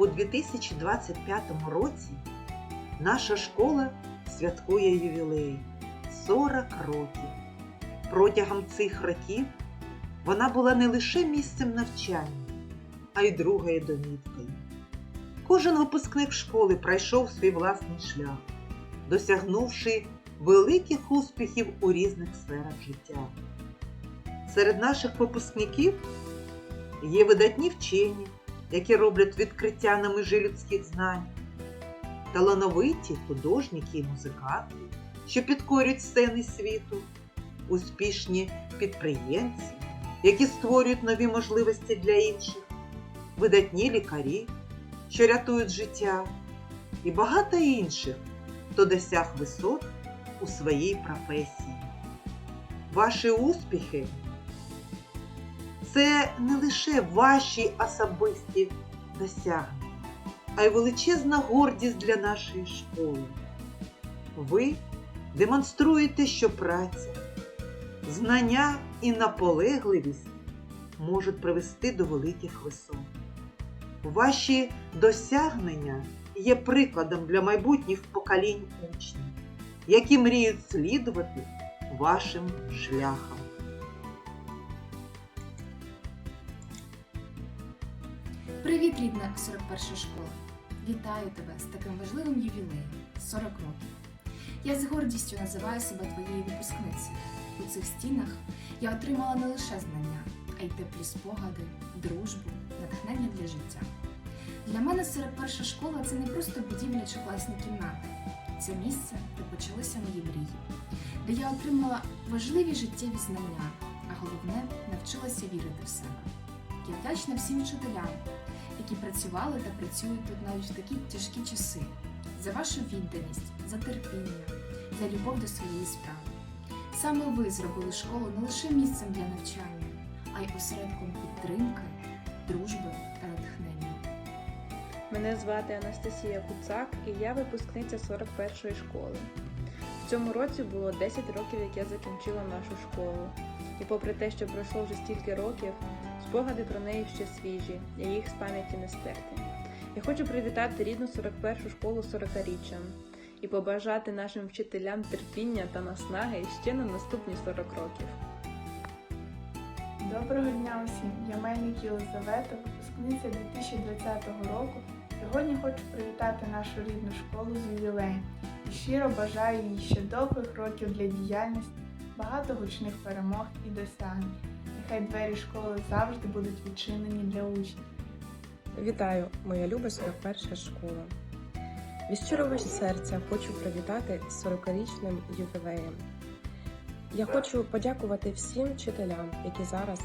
У 2025 році наша школа святкує ювілей 40 років. Протягом цих років вона була не лише місцем навчання, а й другою домівкою. Кожен випускник школи пройшов свій власний шлях, досягнувши великих успіхів у різних сферах життя. Серед наших випускників є видатні вчені, які роблять відкриття на межі людських знань, талановиті художники і музиканти, що підкорюють сцени світу, успішні підприємці, які створюють нові можливості для інших, видатні лікарі, що рятують життя, і багато інших, хто досяг висот у своїй професії. Ваші успіхи це не лише ваші особисті досягнення, а й величезна гордість для нашої школи. Ви демонструєте, що праця, знання і наполегливість можуть привести до великих висот. Ваші досягнення є прикладом для майбутніх поколінь учнів, які мріють слідувати вашим шляхом. Привіт, рідна 41 школа! Вітаю тебе з таким важливим ювілеєм 40 років. Я з гордістю називаю себе твоєю випускницею. У цих стінах я отримала не лише знання, а й теплі спогади, дружбу, натхнення для життя. Для мене 41 школа це не просто будівля чи класні кімнати. Це місце, де почалися мої мрії, де я отримала важливі життєві знання, а головне навчилася вірити в себе. Я вдячна всім вчителям, які працювали та працюють тут навіть в такі тяжкі часи, за вашу відданість, за терпіння, за любов до своєї справи. Саме ви зробили школу не лише місцем для навчання, а й осередком підтримки, дружби та натхнення. Мене звати Анастасія Куцак і я випускниця 41-ї школи. В цьому році було 10 років, як я закінчила нашу школу. І попри те, що пройшло вже стільки років, спогади про неї ще свіжі, і їх з пам'яті не стерти. Я хочу привітати рідну 41-шу школу 40-річчям і побажати нашим вчителям терпіння та наснаги ще на наступні 40 років. Доброго дня усім! Я Мельник Єлизавета, випускниця 2020 року. Сьогодні хочу привітати нашу рідну школу з ювілеєм і щиро бажаю їй ще довгих років для діяльності, багато гучних перемог і досягнень. Нехай двері школи завжди будуть відчинені для учнів. Вітаю, моя люба 41 школа. Від щирого серця хочу привітати з 40-річним ювілеєм. Я хочу подякувати всім вчителям, які зараз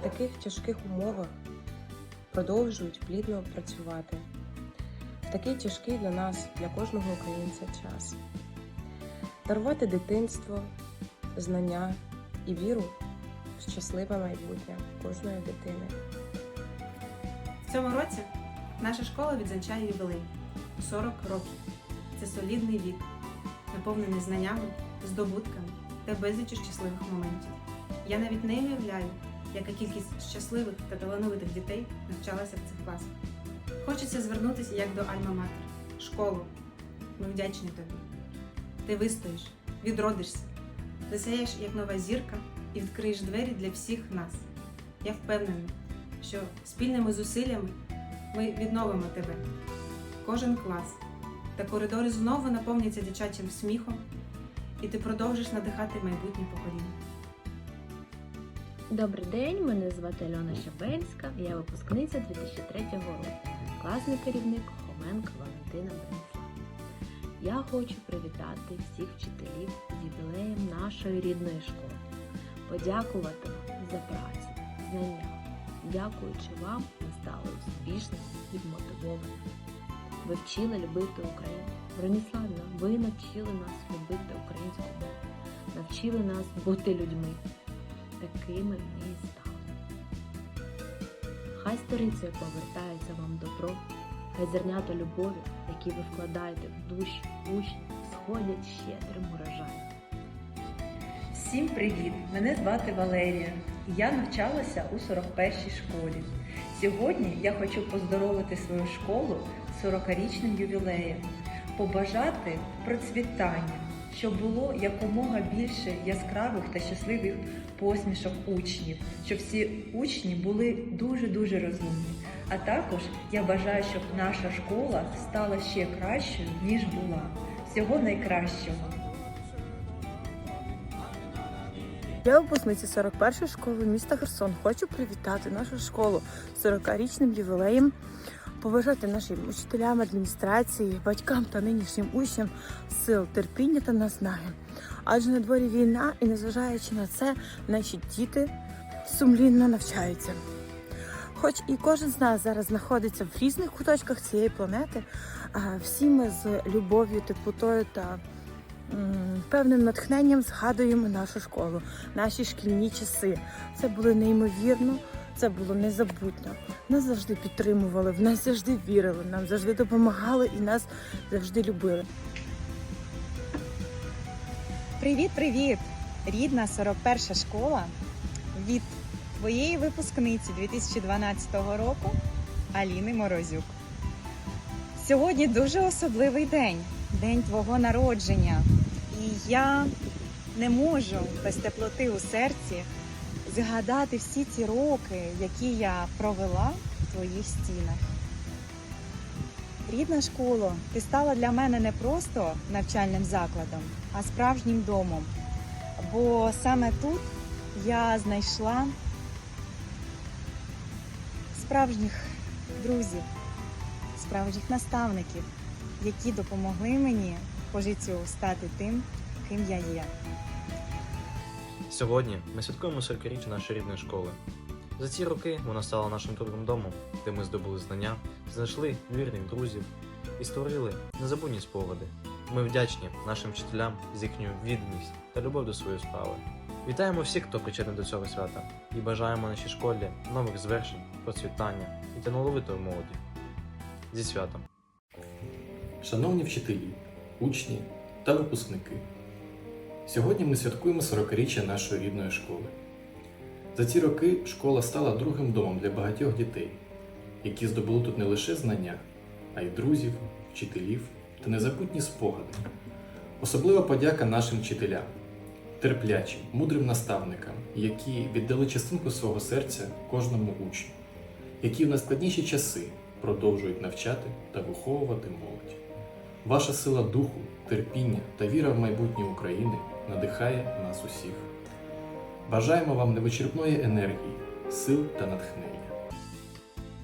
в таких тяжких умовах продовжують плідно працювати. В такий тяжкий для нас, для кожного українця час. Дарувати дитинство, знання і віру в щасливе майбутнє кожної дитини. В цьому році наша школа відзначає ювілей 40 років. Це солідний вік, наповнений знаннями, здобутками та безліччю щасливих моментів. Я навіть не уявляю, яка кількість щасливих та талановитих дітей навчалася в цих класах. Хочеться звернутися як до Альма-Матер. Школу. Ми вдячні тобі. Ти вистоїш, відродишся, засяєш як нова зірка і відкриєш двері для всіх нас. Я впевнена, що спільними зусиллями ми відновимо тебе. Кожен клас та коридори знову наповняться дитячим сміхом, і ти продовжиш надихати майбутнє покоління. Добрий день, мене звати Альона Щабельська, я випускниця 2003 року, класний керівник Хоменко Валентина Брониславівна. Я хочу привітати всіх вчителів з юбілеєм нашої рідної школи, подякувати за працю, знання. Дякуючи вам, ми стали успішними і вмотивованими. Ви вчили любити Україну. Броніславна, ви навчили нас любити українську мову, навчили нас бути людьми такими ми і стали. Хай сторицею повертається вам добро, хай зернята любові, які ви вкладаєте в душі учнів, сходять щедрим урожаєм. Всім привіт! Мене звати Валерія. Я навчалася у 41-й школі. Сьогодні я хочу поздоровити свою школу з 40-річним ювілеєм, побажати процвітання, щоб було якомога більше яскравих та щасливих посмішок учнів, щоб всі учні були дуже-дуже розумні. А також я бажаю, щоб наша школа стала ще кращою, ніж була. Всього найкращого! Я випускниця 41-ї школи міста Херсон. Хочу привітати нашу школу з 40-річним ювілеєм, побажати нашим учителям, адміністрації, батькам та нинішнім учням сил, терпіння та наснаги. Адже на дворі війна, і незважаючи на це, наші діти сумлінно навчаються. Хоч і кожен з нас зараз знаходиться в різних куточках цієї планети, всі ми з любов'ю, теплотою та певним натхненням згадуємо нашу школу, наші шкільні часи. Це було неймовірно, це було незабутньо. Нас завжди підтримували, в нас завжди вірили, нам завжди допомагали і нас завжди любили. Привіт, привіт! Рідна 41 школа від твоєї випускниці 2012 року Аліни Морозюк. Сьогодні дуже особливий день, день твого народження. І я не можу без теплоти у серці згадати всі ці роки, які я провела в твоїх стінах. Рідна школа, ти стала для мене не просто навчальним закладом, а справжнім домом. Бо саме тут я знайшла справжніх друзів, справжніх наставників, які допомогли мені по життю стати тим, ким я є. Сьогодні ми святкуємо 40-річчя нашої рідної школи. За ці роки вона стала нашим другим домом, де ми здобули знання, знайшли вірних друзів і створили незабутні спогади. Ми вдячні нашим вчителям за їхню відданість та любов до своєї справи. Вітаємо всіх, хто причетний до цього свята, і бажаємо нашій школі нових звершень, процвітання і талановитої молоді. Зі святом! Шановні вчителі, учні та випускники, сьогодні ми святкуємо 40-річчя нашої рідної школи. За ці роки школа стала другим домом для багатьох дітей, які здобули тут не лише знання, а й друзів, вчителів та незабутні спогади. Особлива подяка нашим вчителям, терплячим, мудрим наставникам, які віддали частинку свого серця кожному учню, які в найскладніші часи продовжують навчати та виховувати молодь. Ваша сила духу, терпіння та віра в майбутнє України надихає нас усіх. Бажаємо вам невичерпної енергії, сил та натхнення.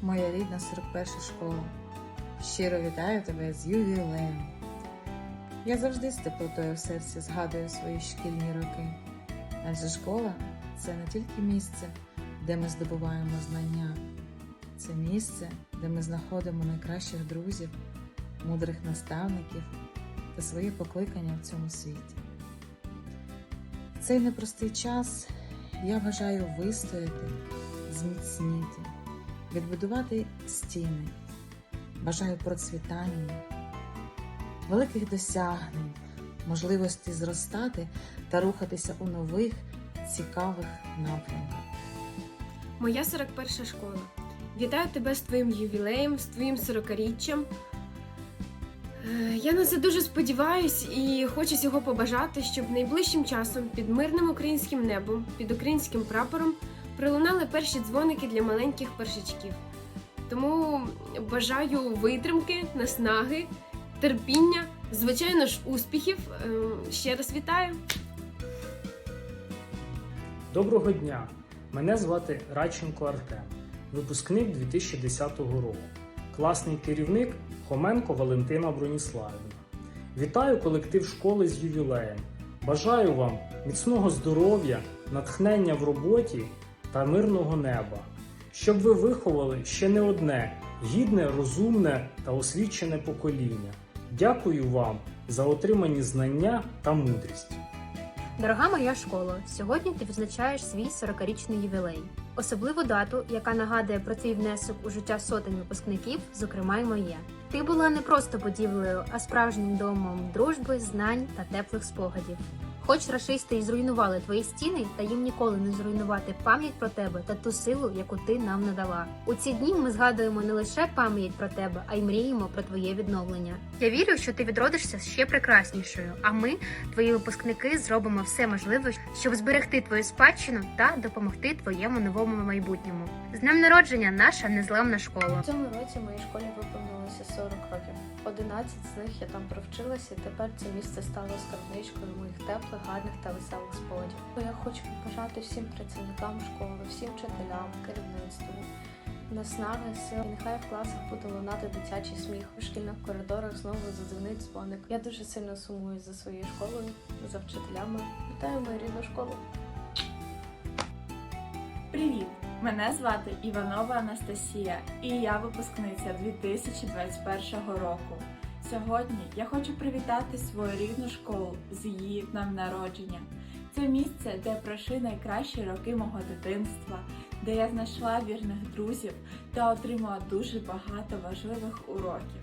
Моя рідна 41 школа. Щиро вітаю тебе з ювілеєм. Я завжди з теплотою в серці згадую свої шкільні роки. Адже школа це не тільки місце, де ми здобуваємо знання, це місце, де ми знаходимо найкращих друзів, мудрих наставників та своє покликання в цьому світі. В цей непростий час я бажаю вистояти, зміцніти, відбудувати стіни. Бажаю процвітання, великих досягнень, можливості зростати та рухатися у нових цікавих напрямках. Моя 41 школа. Вітаю тебе з твоїм ювілеєм, з твоїм 40-річчям. Е, Я на це дуже сподіваюсь і хочу цього побажати, щоб найближчим часом під мирним українським небом, під українським прапором пролунали перші дзвоники для маленьких першачків. Тому бажаю витримки, наснаги, терпіння, звичайно ж, успіхів. Е, Ще раз вітаю! Доброго дня! Мене звати Радченко Артем, випускник 2010 року, класний керівник Хоменко Валентина Броніславівна. Вітаю колектив школи з ювілеєм. Бажаю вам міцного здоров'я, натхнення в роботі та мирного неба, щоб ви виховали ще не одне гідне, розумне та освічене покоління. Дякую вам за отримані знання та мудрість. Дорога моя школа, сьогодні ти відзначаєш свій 40-річний ювілей. Особливу дату, яка нагадує про твій внесок у життя сотень випускників, зокрема й моє. Ти була не просто будівлею, а справжнім домом дружби, знань та теплих спогадів. Хоч рашисти і зруйнували твої стіни, та їм ніколи не зруйнувати пам'ять про тебе та ту силу, яку ти нам надала. У ці дні ми згадуємо не лише пам'ять про тебе, а й мріємо про твоє відновлення. Я вірю, що ти відродишся ще прекраснішою. А ми, твої випускники, зробимо все можливе, щоб зберегти твою спадщину та допомогти твоєму новому майбутньому. З днем народження, наша незламна школа. У цьому році моїй школі виповнилося 40 років. 11 з них я там провчилася, і тепер це місце стало скарбничкою моїх теплих, гарних та веселих спогадів. Я хочу побажати всім працівникам школи, всім вчителям, керівництву. Наснаги, сил, і нехай в класах буде лунати дитячий сміх. У шкільних коридорах знову задзвонить дзвоник. Я дуже сильно сумую за своєю школою, за вчителями. Вітаю мою рідну школу. Привіт! Мене звати Іванова Анастасія, і я випускниця 2021 року. Сьогодні я хочу привітати свою рідну школу з її днем народження. Це місце, де пройшли найкращі роки мого дитинства, де я знайшла вірних друзів та отримала дуже багато важливих уроків.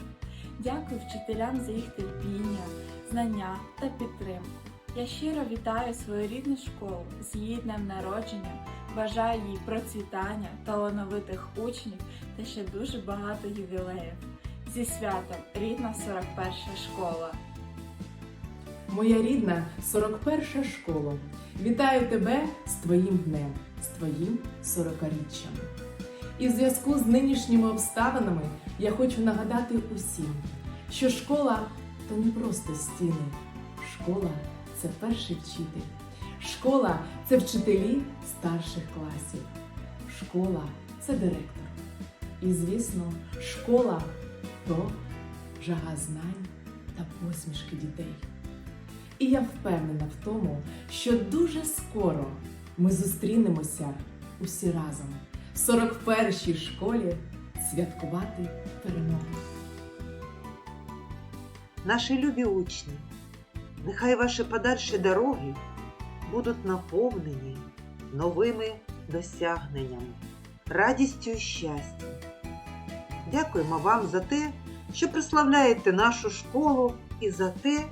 Дякую вчителям за їх терпіння, знання та підтримку. Я щиро вітаю свою рідну школу з її днем народження. Бажаю їй процвітання, талановитих учнів та ще дуже багато ювілеїв. Зі святом рідна 41 школа. Моя рідна 41 школа. Вітаю тебе з твоїм днем, з твоїм 40-річчям. І в зв'язку з нинішніми обставинами я хочу нагадати усім, що школа то не просто стіни. Школа це перший вчитель. Школа це вчителі старших класів. Школа це директор. І, звісно, школа то жага знань та посмішки дітей. І я впевнена в тому, що дуже скоро ми зустрінемося усі разом в 41-й школі святкувати перемогу. Наші любі учні, нехай ваші подальші дороги будуть наповнені новими досягненнями, радістю і щастям. Дякуємо вам за те, що прославляєте нашу школу і за те,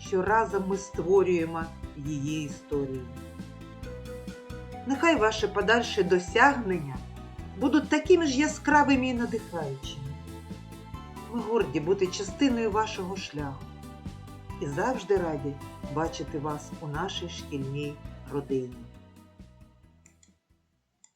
що разом ми створюємо її історію. Нехай ваші подальші досягнення будуть такими ж яскравими і надихаючими. Ми горді бути частиною вашого шляху і завжди раді бачити вас у нашій шкільній родині.